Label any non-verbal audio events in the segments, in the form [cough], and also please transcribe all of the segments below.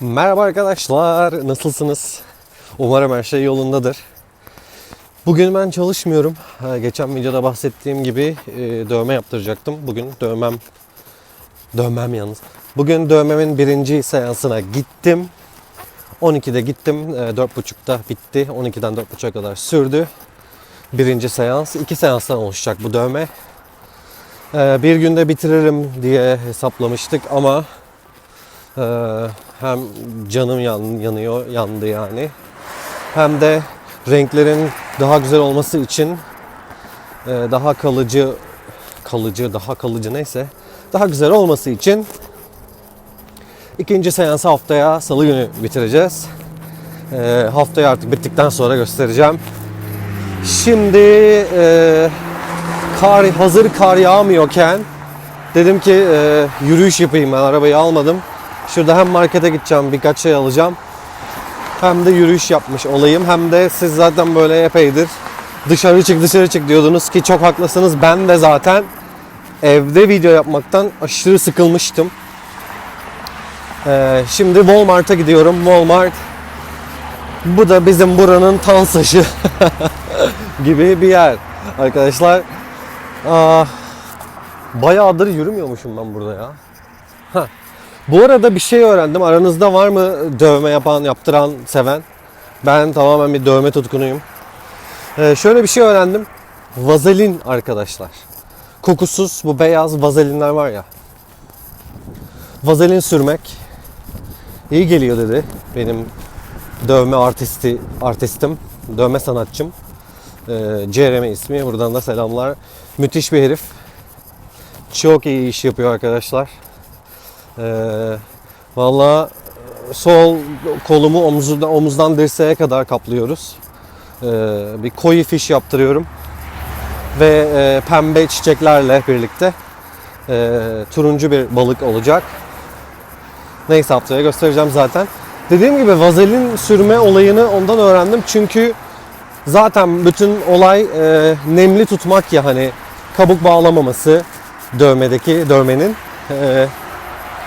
Merhaba arkadaşlar, nasılsınız? Umarım her şey yolundadır. Bugün ben çalışmıyorum. Geçen videoda bahsettiğim gibi e, dövme yaptıracaktım. Bugün dövmem, dövmem yalnız. Bugün dövmemin birinci seansına gittim. 12'de gittim, e, 4.30'da bitti. 12'den 4.30'a kadar sürdü. Birinci seans. iki seanstan oluşacak bu dövme. E, Bir günde bitiririm diye hesaplamıştık ama hem canım yan, yanıyor, yandı yani. Hem de renklerin daha güzel olması için e, daha kalıcı, kalıcı, daha kalıcı neyse, daha güzel olması için ikinci seansı haftaya salı günü bitireceğiz. Ee, haftaya artık bittikten sonra göstereceğim. Şimdi e, kar hazır kar yağmıyorken dedim ki e, yürüyüş yapayım ben arabayı almadım. Şurada hem markete gideceğim birkaç şey alacağım. Hem de yürüyüş yapmış olayım. Hem de siz zaten böyle epeydir dışarı çık dışarı çık diyordunuz ki çok haklısınız. Ben de zaten evde video yapmaktan aşırı sıkılmıştım. Ee, şimdi Walmart'a gidiyorum. Walmart bu da bizim buranın Tansaşı [laughs] gibi bir yer. Arkadaşlar aa, bayağıdır yürümüyormuşum ben burada ya. Heh. Bu arada bir şey öğrendim. Aranızda var mı dövme yapan, yaptıran, seven? Ben tamamen bir dövme tutkunuyum. Ee, şöyle bir şey öğrendim. Vazelin arkadaşlar. Kokusuz bu beyaz vazelinler var ya. Vazelin sürmek iyi geliyor dedi benim dövme artisti artistim, dövme sanatçım. Ee, Jeremy ismi. Buradan da selamlar. Müthiş bir herif. Çok iyi iş yapıyor arkadaşlar. Ee, Valla sol kolumu omuzdan, omuzdan dirseğe kadar kaplıyoruz. Ee, bir koyu fiş yaptırıyorum. Ve e, pembe çiçeklerle birlikte e, turuncu bir balık olacak. Neyse haftaya göstereceğim zaten. Dediğim gibi vazelin sürme olayını ondan öğrendim. Çünkü zaten bütün olay e, nemli tutmak ya hani kabuk bağlamaması dövmedeki dövmenin. E,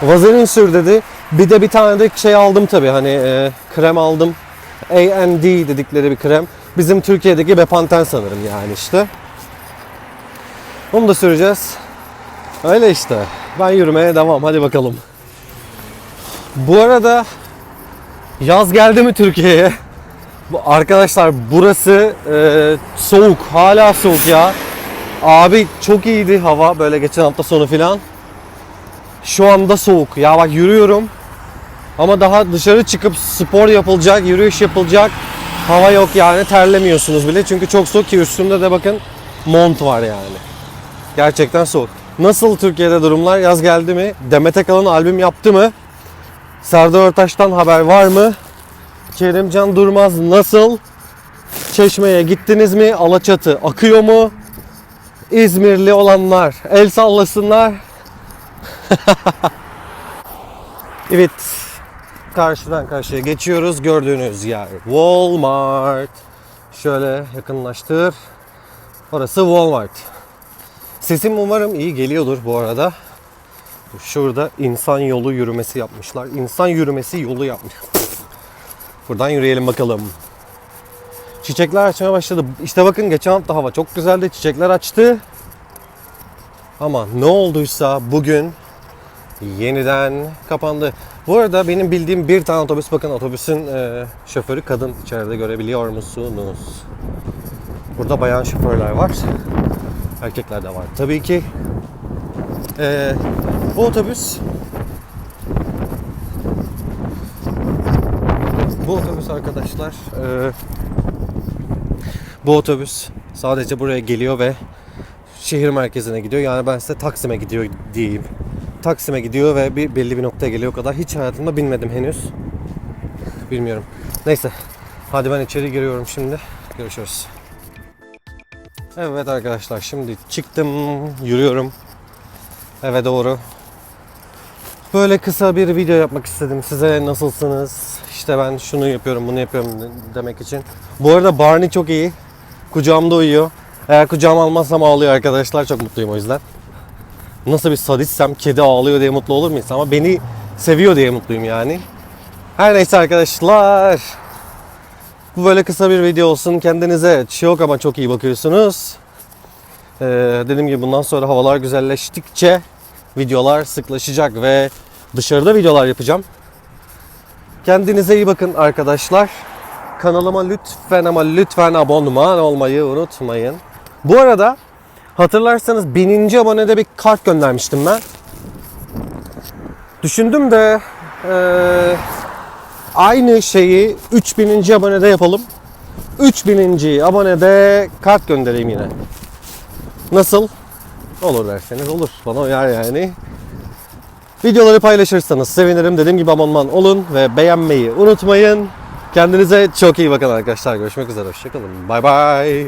Vazelin sür dedi. Bir de bir tane de şey aldım tabi hani e, krem aldım. A&D dedikleri bir krem. Bizim Türkiye'deki Bepanten sanırım yani işte. Onu da süreceğiz. Öyle işte. Ben yürümeye devam. Hadi bakalım. Bu arada yaz geldi mi Türkiye'ye? Arkadaşlar burası e, soğuk. Hala soğuk ya. Abi çok iyiydi hava böyle geçen hafta sonu filan. Şu anda soğuk. Ya bak yürüyorum. Ama daha dışarı çıkıp spor yapılacak, yürüyüş yapılacak hava yok yani terlemiyorsunuz bile. Çünkü çok soğuk ki üstümde de bakın mont var yani. Gerçekten soğuk. Nasıl Türkiye'de durumlar? Yaz geldi mi? Demet Akalın albüm yaptı mı? Serdar Ortaç'tan haber var mı? Kerimcan Durmaz nasıl? Çeşme'ye gittiniz mi? Alaçatı akıyor mu? İzmirli olanlar el sallasınlar. [laughs] evet. Karşıdan karşıya geçiyoruz. Gördüğünüz yer Walmart. Şöyle yakınlaştır. Orası Walmart. Sesim umarım iyi geliyordur bu arada. Şurada insan yolu yürümesi yapmışlar. İnsan yürümesi yolu yapmış. Buradan yürüyelim bakalım. Çiçekler açmaya başladı. İşte bakın geçen hafta hava çok güzeldi. Çiçekler açtı. Ama ne olduysa bugün yeniden kapandı. Bu arada benim bildiğim bir tane otobüs bakın otobüsün e, şoförü kadın içeride görebiliyor musunuz? Burada bayan şoförler var. Erkekler de var. Tabii ki e, bu otobüs bu otobüs arkadaşlar e, bu otobüs sadece buraya geliyor ve şehir merkezine gidiyor. Yani ben size Taksim'e gidiyor diyeyim. Taksim'e gidiyor ve bir belli bir noktaya geliyor o kadar. Hiç hayatımda binmedim henüz. Bilmiyorum. Neyse. Hadi ben içeri giriyorum şimdi. Görüşürüz. Evet arkadaşlar şimdi çıktım. Yürüyorum. Eve doğru. Böyle kısa bir video yapmak istedim. Size nasılsınız? İşte ben şunu yapıyorum, bunu yapıyorum demek için. Bu arada Barney çok iyi. Kucağımda uyuyor. Eğer kucağıma almazsam ağlıyor arkadaşlar. Çok mutluyum o yüzden. Nasıl bir sadistsem kedi ağlıyor diye mutlu olur muyuz? Ama beni seviyor diye mutluyum yani. Her neyse arkadaşlar. Bu böyle kısa bir video olsun. Kendinize çok ama çok iyi bakıyorsunuz. Ee, dediğim gibi bundan sonra havalar güzelleştikçe videolar sıklaşacak ve dışarıda videolar yapacağım. Kendinize iyi bakın arkadaşlar. Kanalıma lütfen ama lütfen abonman olmayı unutmayın. Bu arada hatırlarsanız 1000. abonede bir kart göndermiştim ben. Düşündüm de eee, aynı şeyi 3000. abonede yapalım. 3000. abonede kart göndereyim yine. Nasıl? Olur derseniz olur. Bana uyar yani. Videoları paylaşırsanız sevinirim. Dediğim gibi abonman olun ve beğenmeyi unutmayın. Kendinize çok iyi bakın arkadaşlar. Görüşmek üzere. Hoşçakalın. Bay bay.